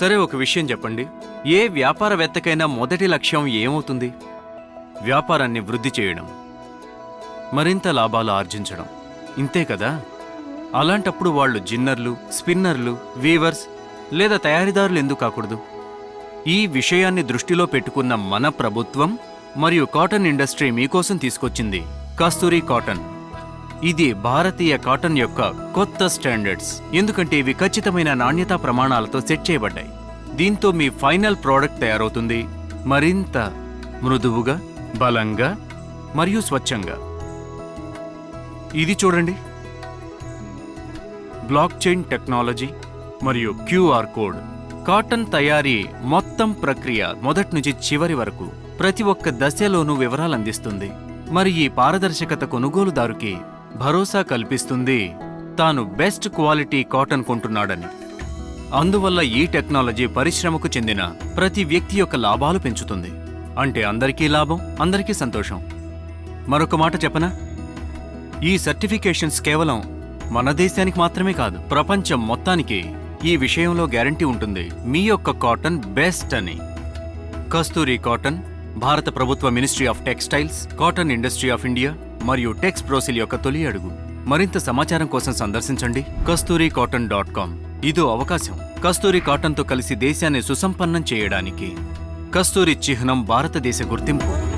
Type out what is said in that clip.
సరే ఒక విషయం చెప్పండి. ఏ వ్యాపారవేత్తకైనా మొదటి లక్ష్యం ఏమవుతుంది? వ్యాపారాన్ని వృద్ధి చేయడం మరింత లాభాలు ఆర్జించడం. ఇంతే కదా? అలాంటప్పుడు వాళ్ళు జిన్నర్లు స్పిన్నర్లు వీవర్స్ లేదా తయారీదారులు ఎందుకు కాకూడదు? ఈ విషయాన్ని దృష్టిలో పెట్టుకున్న మన ప్రభుత్వం మరియు కాటన్ ఇండస్ట్రీ మీకోసం తీసుకొచ్చింది కస్తూరి కాటన్. ఇది భారతీయ కాటన్ యొక్క కొత్త స్టాండర్డ్స్. ఎందుకంటే ఇవి ఖచ్చితమైన నాణ్యతా ప్రమాణాలతో సెట్ చేయబడ్డాయి. దీంతో మీ ఫైనల్ ప్రోడక్ట్ తయారవుతుంది. మరింత మృదువుగా బలంగా మరియు స్వచ్ఛంగా. ఇది చూడండి. బ్లాక్ చైన్ టెక్నాలజీ మరియు క్యూఆర్ కోడ్. కాటన్ తయారీ మొత్తం ప్రక్రియ మొదటి నుంచి చివరి వరకు ప్రతి ఒక్క దశలోనూ వివరాలు అందిస్తుంది. మరి ఈ పారదర్శకత కొనుగోలుదారుకి భరోసా కల్పిస్తుంది. తాను బెస్ట్ క్వాలిటీ కాటన్ కొంటున్నాడని. అందువల్ల ఈ టెక్నాలజీ పరిశ్రమకు చెందిన ప్రతి వ్యక్తి యొక్క లాభాలు పెంచుతుంది. అంటే అందరికీ లాభం అందరికీ సంతోషం. మరొక మాట చెప్పనా? ఈ సర్టిఫికేషన్స్ కేవలం మన దేశానికి మాత్రమే కాదు ప్రపంచం మొత్తానికి ఈ విషయంలో గ్యారంటీ ఉంటుంది. మీ యొక్క కాటన్ బెస్ట్ అని. కస్తూరి కాటన్ భారత ప్రభుత్వ ministry of textiles cotton industry of India మరియు టెక్స్ ప్రోసిల్ యొక్క తొలి అడుగు. మరింత సమాచారం కోసం సందర్శించండి. Kasturi cotton dot com. ఇదో అవకాశం. కస్తూరి కాటన్తో కలిసి దేశాన్ని సుసంపన్నం చేయడానికి. కస్తూరి చిహ్నం భారతదేశ గుర్తింపు.